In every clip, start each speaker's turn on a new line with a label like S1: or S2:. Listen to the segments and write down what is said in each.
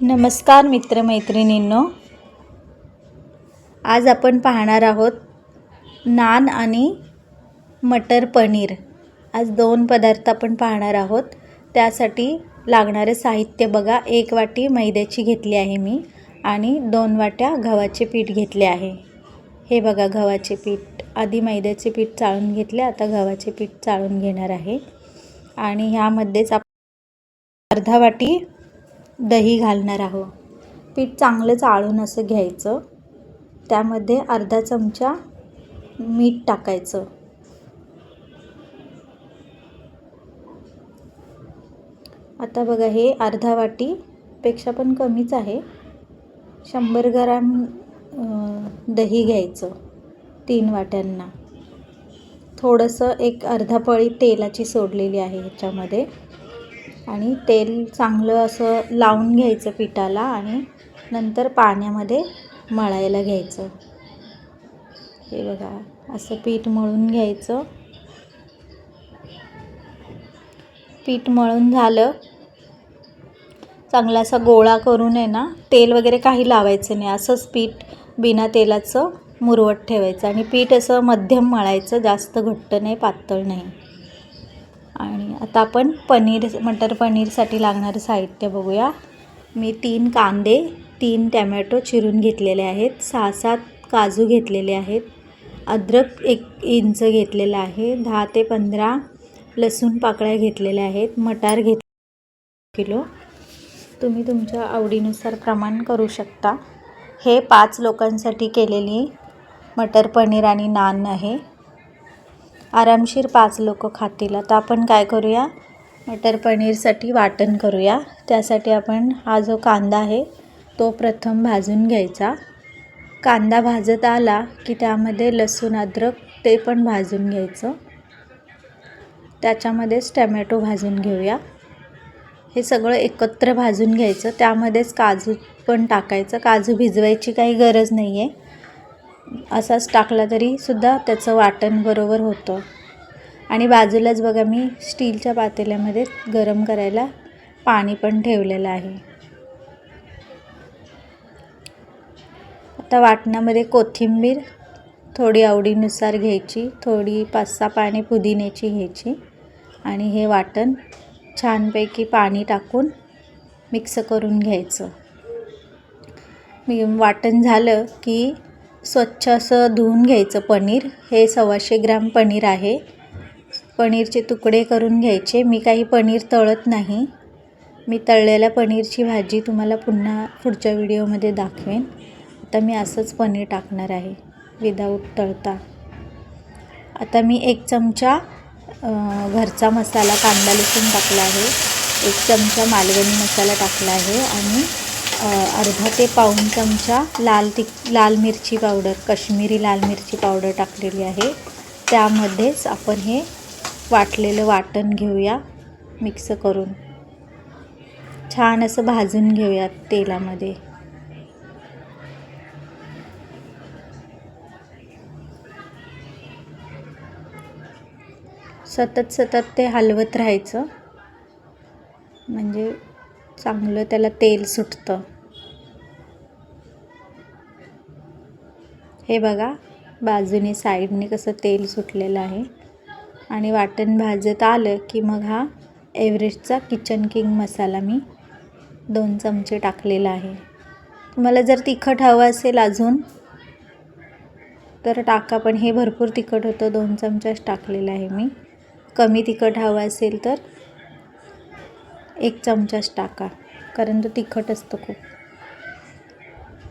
S1: नमस्कार मित्रमैत्रिणींनो. आज आपण पाहणार आहोत नान आणि मटर पनीर. आज दोन पदार्थ आपण पाहणार आहोत. त्यासाठी लागणारे साहित्य बघा. एक वाटी मैद्याची घेतली आहे मी आणि दोन वाट्या गव्हाचे पीठ घेतले आहे. हे बघा गव्हाचे पीठ. आधी मैद्याचे पीठ चाळून घेतले आता गव्हाचे पीठ चाळून घेणार आहे. आणि ह्यामध्येच आप अर्धा वाटी दही घालणार आहोत पीठ चांगलं चाळून असं घ्यायचं. त्यामध्ये अर्धा चमचा मीठ टाकायचं. आता बघा हे अर्धा वाटीपेक्षा पण कमीच आहे. शंभर ग्राम दही घ्यायचं तीन वाट्यांना. थोडंसं एक अर्धा पळी तेलाची सोडलेली आहे ह्याच्यामध्ये. आणि तेल चांगलं असं लावून घ्यायचं पिठाला आणि नंतर पाण्यामध्ये मळायला घ्यायचं. हे बघा असं पीठ मळून घ्यायचं. पीठ मळून झालं. चांगला असा गोळा करून आहे ना तेल वगैरे काही लावायचं नाही. असंच पीठ बिना तेलाचं मुरवत ठेवायचं. आणि पीठ असं मध्यम मळायचं जास्त घट्ट नाही पातळ नाही. आता आपण पनीर मटर पनीरसाठी लागणारं साहित्य बघूया. मी तीन कांदे तीन टॅमॅटो चिरून घेतलेले आहेत. सहा सात काजू घेतलेले आहेत. अद्रक एक इंच घेतलेलं आहे. दहा ते पंधरा लसूण पाकळ्या घेतलेल्या आहेत. मटार घेत किलो. तुम्ही तुमच्या आवडीनुसार प्रमाण करू शकता. हे पाच लोकांसाठी केलेली मटर पनीर आणि नान आहे. आरामशीर पाच लोक खातील. आता आपण काय करूया? मटर पनीरसाठी वाटण करूया. त्यासाठी आपण हा जो कांदा आहे तो प्रथम भाजून घ्यायचा. कांदा भाजत आला की त्यामध्ये लसूण अद्रक ते पण भाजून घ्यायचं. त्याच्यामध्येच टमॅटो भाजून घेऊया. हे सगळं एकत्र भाजून घ्यायचं. त्यामध्येच काजू पण टाकायचं. काजू भिजवायची काही गरज नाही आहे असाच टाकला तरीसुद्धा त्याचं वाटण बरोबर होतं. आणि बाजूलाच बघा मी स्टीलच्या पातेल्यामध्ये गरम करायला पाणी पण ठेवलेलं आहे. आता वाटणामध्ये कोथिंबीर थोडी आवडीनुसार घ्यायची थोडी पाच सहा पाने पुदिन्याची घ्यायची आणि हे वाटण छानपैकी पाणी टाकून मिक्स करून घ्यायचं. मी वाटण झालं की स्वच्छ असं धुवून घ्यायचं पनीर. हे सव्वाशे ग्राम पनीर आहे. पनीरचे तुकडे करून घ्यायचे. मी काही पनीर तळत नाही. मी तळलेल्या पनीरची भाजी तुम्हाला पुन्हा पुढच्या व्हिडिओमध्ये दाखवेन. आता मी असंच पनीर टाकणार आहे. विदाऊट तळता. आता मी एक चमचा घरचा मसाला कांदा लसूण टाकला आहे. एक चमचा मालवणी मसाला टाकला आहे. आणि अर्धा ते पाऊण चमचा लाल ति लाल मिरची पावडर कश्मीरी लाल मिरची पावडर टाकलेली आहे. त्यामध्येच आपण हे वाटलेलं वाटण घेऊया मिक्स करून. छान असं भाजून घेऊयात तेलामध्ये. सतत सतत ते हलवत राहायचं. म्हणजे चांगलं त्याला तेल सुटतं. हे बघा बाजूने साईडने कसं तेल सुटलेलं आहे. आणि वाटण भाजत आलं की मग हा एव्हरेस्टचा किचन किंग मसाला मी दोन चमचे टाकलेला आहे. तुम्हाला जर तिखट हवं असेल अजून तर टाका पण हे भरपूर तिखट होतं दोन चमचाच टाकलेलं आहे मी. कमी तिखट हवं असेल तर एक चमचाच टाका कारण तो तिखट असतं खूप.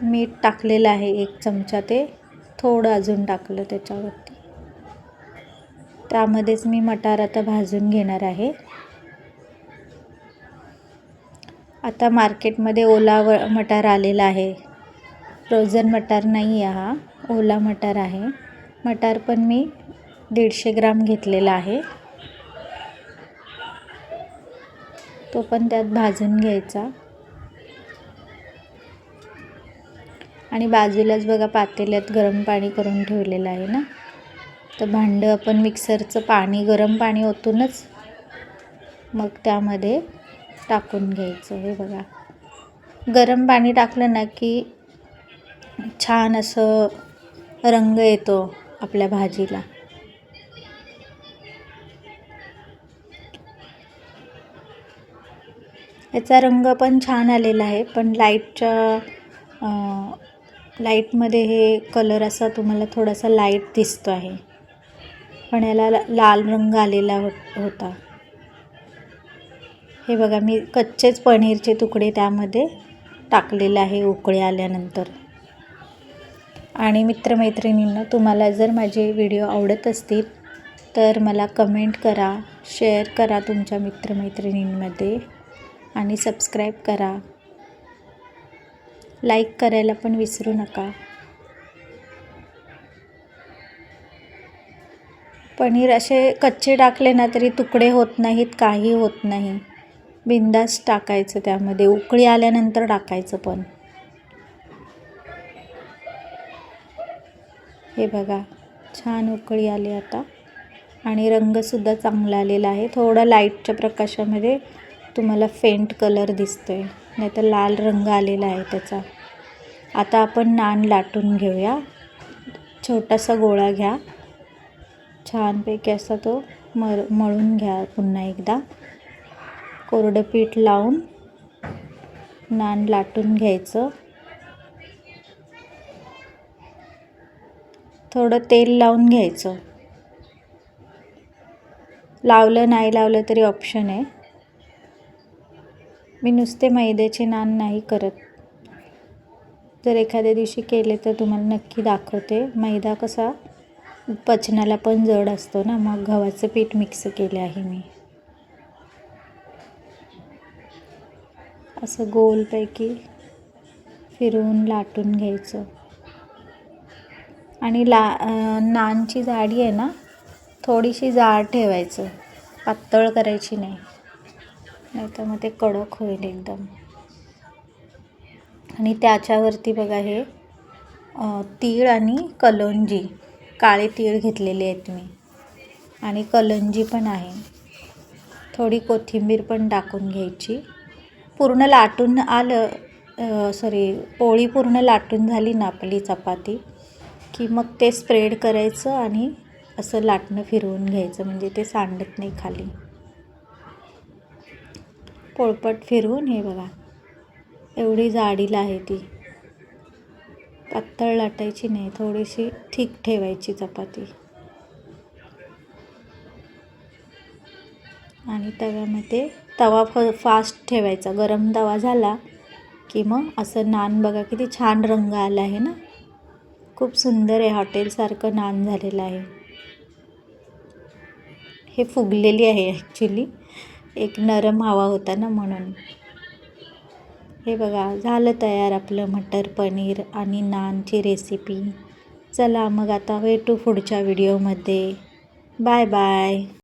S1: मीठ टाकलेलं आहे एक चमचा ते थोडं अजून टाकलं त्याच्यावरती. त्यामध्येच मी मटार आता भाजून घेणार आहे. आता मार्केटमध्ये ओला व मटार आलेला आहे. फ्रोझन मटार नाही आहे हा ओला मटार आहे. मटार पण मी दीडशे ग्राम घेतलेला आहे. तो पण त्यात भाजून घ्यायचा. आणि बाजूलाच बघा पातेल्यात गरम पाणी करून ठेवलेलं आहे ना? तर भांडं आपण मिक्सरचं पाणी गरम पाणी ओतूनच मग त्यामध्ये टाकून घ्यायचं हे बघा. गरम पाणी टाकलं ना की छान असं रंग येतो आपल्या भाजीला. याचा रंग पण छान आलेला आहे पण लाईटच्या लाईटमध्ये हे कलर असा तुम्हाला थोडासा लाइट दिसतो आहे. पण याला लाल रंग आलेला हो, होता. हे बघा मी कच्चेच पनीरचे तुकडे त्यामध्ये टाकलेले आहे उकळे आल्यानंतर. आणि मित्रमैत्रिणींना तुम्हाला जर माझे व्हिडिओ आवडत असतील तर मला कमेंट करा शेअर करा तुमच्या मित्रमैत्रिणींमध्ये. आणि सबस्क्राईब करा. लाईक करायला पण विसरू नका. पनीर असे कच्चे टाकले ना तरी तुकडे होत नाहीत काही होत नाही. बिंदास टाकायचं त्यामध्ये. उकळी आल्यानंतर टाकायचं पण. हे बघा छान उकळी आली आता. आणि रंगसुद्धा चांगला आलेला आहे. थोडा लाईटच्या प्रकाशामध्ये तुम्हाला फेंट कलर दिसतो आहे नाही तर लाल रंग आलेला आहे त्याचा. आता आपण नान लाटून घेऊया. छोटासा गोळा घ्या. छानपैकी असा तो मर मळून घ्या पुन्हा एकदा. कोरडं पीठ लावून नान लाटून घ्यायचं. थोडं तेल लावून घ्यायचं. लावलं नाही लावलं तरी ऑप्शन आहे. मी नुसते मैद्याचे नान नाही करत. जर एखाद्या दिवशी केले तर तुम्हाला नक्की दाखवते. मैदा कसा पचनाला पण जड असतो ना मग गव्हाचं पीठ मिक्स केले आहे मी. असं गोलपैकी फिरवून लाटून घ्यायचं. आणि ला नानची जाडी आहे ना थोडीशी जाड ठेवायचं. पातळ करायची नाही. नाही तर मग ते कडक होईल एकदम. आणि त्याच्यावरती बघा हे तीळ आणि कलोंजी. काळे तीळ घेतलेले आहेत मी. आणि कलंजी पण आहे. थोडी कोथिंबीर पण टाकून घ्यायची. पूर्ण लाटून आलं सॉरी पोळी पूर्ण लाटून झाली ना आपली चपाती की मग ते स्प्रेड करायचं आणि असं लाटणं फिरवून घ्यायचं. म्हणजे ते सांडत नाही खाली. पोळपट फिरवून हे बघा. एवढी जाडीला आहे ती. पातळ लाटायची नाही थोडीशी ठीक ठेवायची चपाती. आणि तव्यामध्ये तवा फ फास्ट ठेवायचा. गरम तवा झाला की मग असं नान बघा किती छान रंग आला आहे ना. खूप सुंदर आहे हॉटेलसारखं नान झालेलं आहे. हे फुगलेली आहे ॲक्च्युली एक नरम हवा होता ना म्हणून. हे बघा झालं तयार आपलं मटर पनीर आणि नानची रेसिपी चला मग आता भेटू पुढच्या व्हिडिओमध्ये बाय बाय